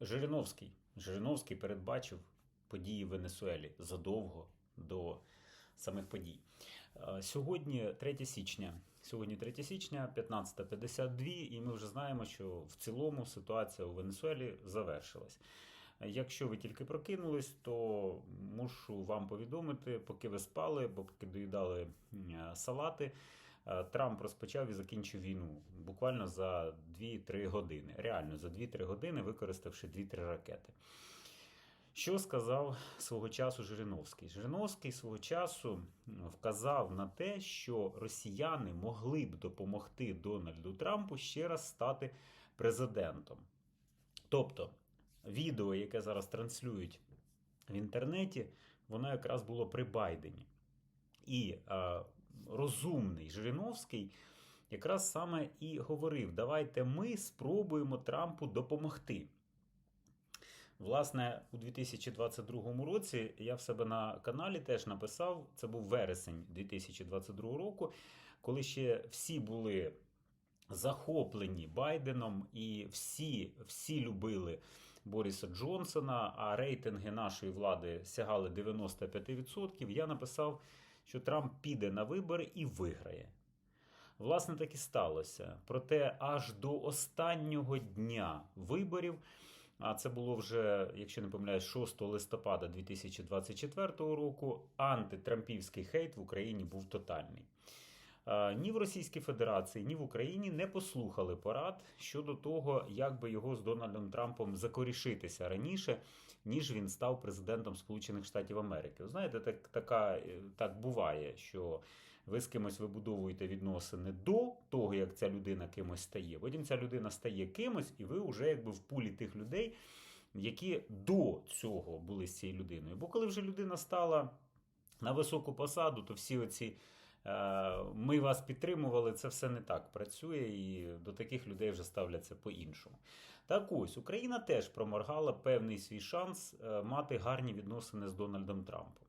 Жириновський. Жириновський передбачив події в Венесуелі задовго до самих подій. Е, Сьогодні 3 січня. Сьогодні 3 січня, 15.52, і ми вже знаємо, що в цілому ситуація у Венесуелі завершилась. Якщо ви тільки прокинулись, то мушу вам повідомити, поки ви спали, бо поки доїдали салати, Трамп розпочав і закінчив війну буквально за 2-3 години. Реально за 2-3 години, використавши 2-3 ракети. Що сказав свого часу Жириновський? Жириновський свого часу вказав на те, що росіяни могли б допомогти Дональду Трампу ще раз стати президентом. Тобто, відео, яке зараз транслюють в інтернеті, воно якраз було при Байдені. І е, розумний Жириновський якраз саме і говорив: давайте ми спробуємо Трампу допомогти. Власне, у 2022 році я в себе на каналі теж написав, це був вересень 2022 року, коли ще всі були захоплені Байденом, і всі, всі любили Боріса Джонсона, а рейтинги нашої влади сягали 95%. Я написав, що Трамп піде на вибори і виграє. Власне, так і сталося. Проте аж до останнього дня виборів, а це було вже, якщо не помиляюсь, 6 листопада 2024 року, антитрампівський хейт в Україні був тотальний. Е, Ні в Російській Федерації, ні в Україні не послухали порад щодо того, як би його з Дональдом Трампом закорішитися раніше, ніж він став президентом Сполучених Штатів Америки. Знаєте, так, така, е, так буває, що ви з кимось вибудовуєте відносини до того, як ця людина кимось стає. Потім ця людина стає кимось, і ви вже якби в пулі тих людей, які до цього були з цією людиною. Бо коли вже людина стала на високу посаду, то всі оці. Е, Ми вас підтримували, це все не так працює, і до таких людей вже ставляться по-іншому. Так ось Україна теж проморгала певний свій шанс е, мати гарні відносини з Дональдом Трампом.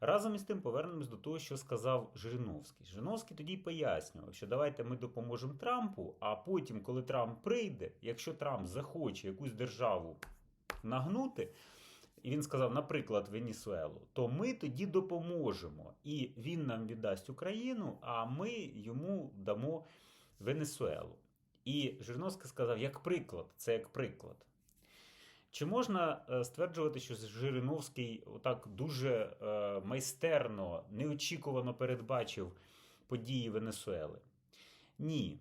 Разом із тим повернемось до того, що сказав Жириновський. Жириновський тоді пояснював, що давайте ми допоможемо Трампу, а потім, коли Трамп прийде, якщо Трамп захоче якусь державу нагнути, і він сказав, наприклад, Венесуелу, то ми тоді допоможемо. І він нам віддасть Україну, а ми йому дамо Венесуелу. І Жириновський сказав, як приклад, це як приклад. Чи можна е, стверджувати, що Жириновський отак дуже е, майстерно, неочікувано передбачив події Венесуели? Ні.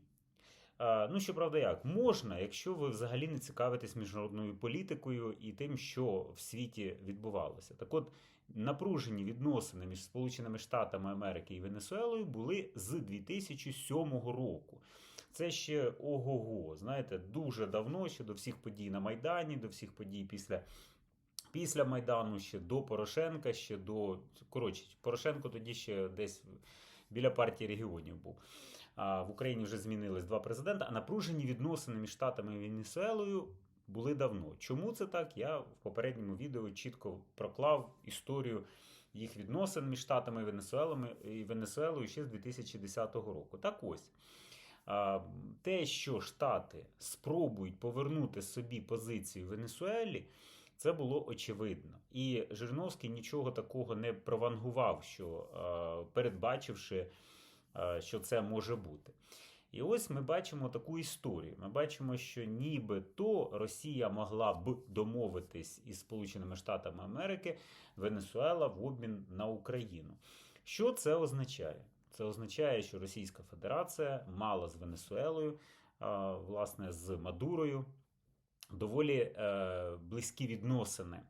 Е, Ну, щоправда, як? Можна, якщо ви взагалі не цікавитесь міжнародною політикою і тим, що в світі відбувалося. Так от, напружені відносини між Сполученими Штатами Америки і Венесуелою були з 2007 року. Це ще ого-го, знаєте, дуже давно, ще до всіх подій на Майдані, до всіх подій після. Після Майдану ще до Порошенка, ще до. Коротше, Порошенко тоді ще десь біля партії регіонів був. В Україні вже змінились два президента, а напружені відносини між Штатами і Венесуелою були давно. Чому це так? Я в попередньому відео чітко проклав історію їх відносин між Штатами і Венесуелами і Венесуелою ще з 2010 року. Так ось. Те, що Штати спробують повернути собі позицію в Венесуелі, це було очевидно. І Жириновський нічого такого не провангував, що передбачивши, що це може бути. І ось ми бачимо таку історію. Ми бачимо, що нібито Росія могла б домовитись із Сполученими Штатами Америки Венесуела в обмін на Україну. Що це означає? Це означає, що Російська Федерація мала з Венесуелою, власне, з Мадурою доволі е, близькі відносини.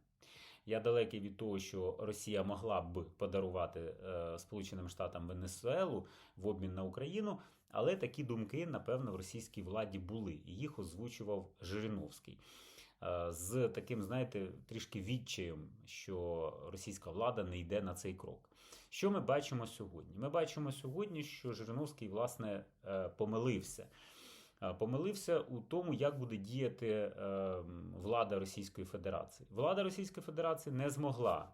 Я далекий від того, що Росія могла б подарувати е, Сполученим Штатам Венесуелу в обмін на Україну, але такі думки, напевно, в російській владі були, і їх озвучував Жириновський. Е, З таким, знаєте, трішки відчаєм, що російська влада не йде на цей крок. Що ми бачимо сьогодні? Ми бачимо сьогодні, що Жириновський, власне, е, помилився. Е, Помилився у тому, як буде діяти е, влада Російської Федерації. Влада Російської Федерації не змогла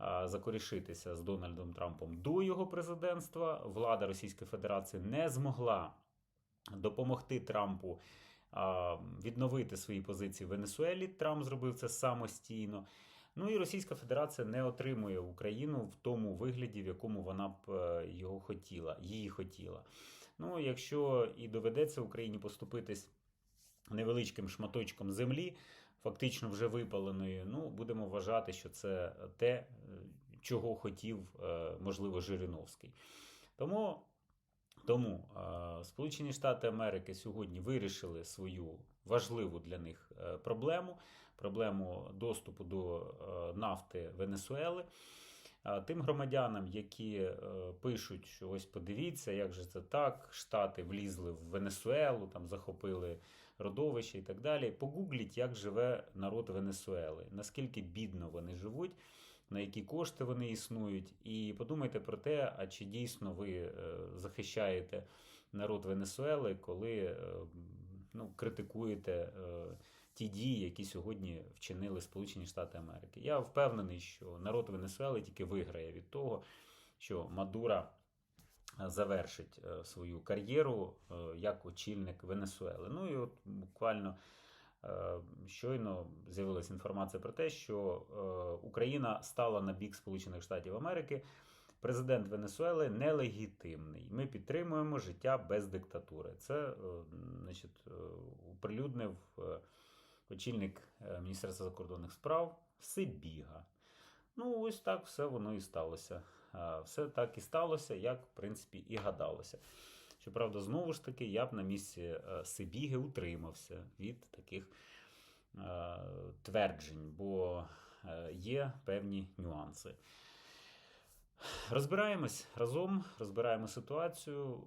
е, закорішитися з Дональдом Трампом до його президентства. Влада Російської Федерації не змогла допомогти Трампу відновити свої позиції в Венесуелі. Трамп зробив це самостійно. Ну і Російська Федерація не отримує Україну в тому вигляді, в якому вона б його хотіла, її хотіла. Ну, якщо і доведеться Україні поступитись невеличким шматочком землі, фактично вже випаленої, ну будемо вважати, що це те, е, чого хотів, е, можливо, Жириновський. Тому, тому е, Сполучені Штати Америки сьогодні вирішили свою важливу для них проблему проблему доступу до нафти Венесуели. Тим громадянам, які е, пишуть, що ось подивіться, як же це так, Штати влізли в Венесуелу, там захопили родовище і так далі. Погугліть, як живе народ Венесуели, наскільки бідно вони живуть, на які кошти вони існують, і подумайте про те, а чи дійсно ви е, захищаєте народ Венесуели, коли е, ну, критикуєте. Ті дії, які сьогодні вчинили Сполучені Штати Америки. Я впевнений, що народ Венесуели тільки виграє від того, що Мадура е, завершить е, свою кар'єру е, як очільник Венесуели. Ну і от буквально щойно з'явилася інформація про те, що Україна стала на бік Сполучених Штатів Америки. Президент Венесуели нелегітимний. Ми підтримуємо життя без диктатури. Це значить, оприлюднив очільник е, Міністерства закордонних справ Сибіга. Ну, ось так все воно і сталося. Все так і сталося, як, в принципі, і гадалося. Щоправда, знову ж таки, я б на місці е, Сибіги утримався від таких е, тверджень, бо є певні нюанси. Розбираємось разом, розбираємо ситуацію,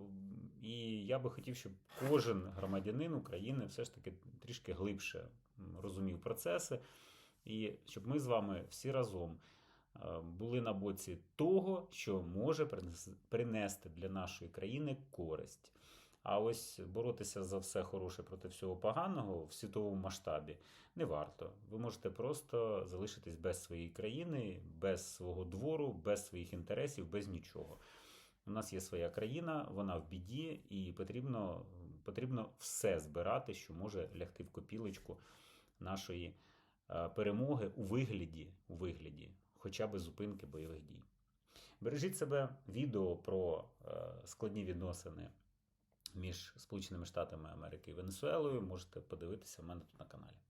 і я би хотів, щоб кожен громадянин України все ж таки трішки глибше розумів процеси, і щоб ми з вами всі разом е, були на боці того, що може принести для нашої країни користь. А ось боротися за все хороше проти всього поганого в світовому масштабі не варто. Ви можете просто залишитись без своєї країни, без свого двору, без своїх інтересів, без нічого. У нас є своя країна, вона в біді, і потрібно, потрібно все збирати, що може лягти в копілочку нашої е, перемоги у вигляді, у вигляді хоча б зупинки бойових дій. Бережіть себе відео про е, складні відносини між Сполученими Штатами Америки і Венесуелою. Можете подивитися в мене тут на каналі.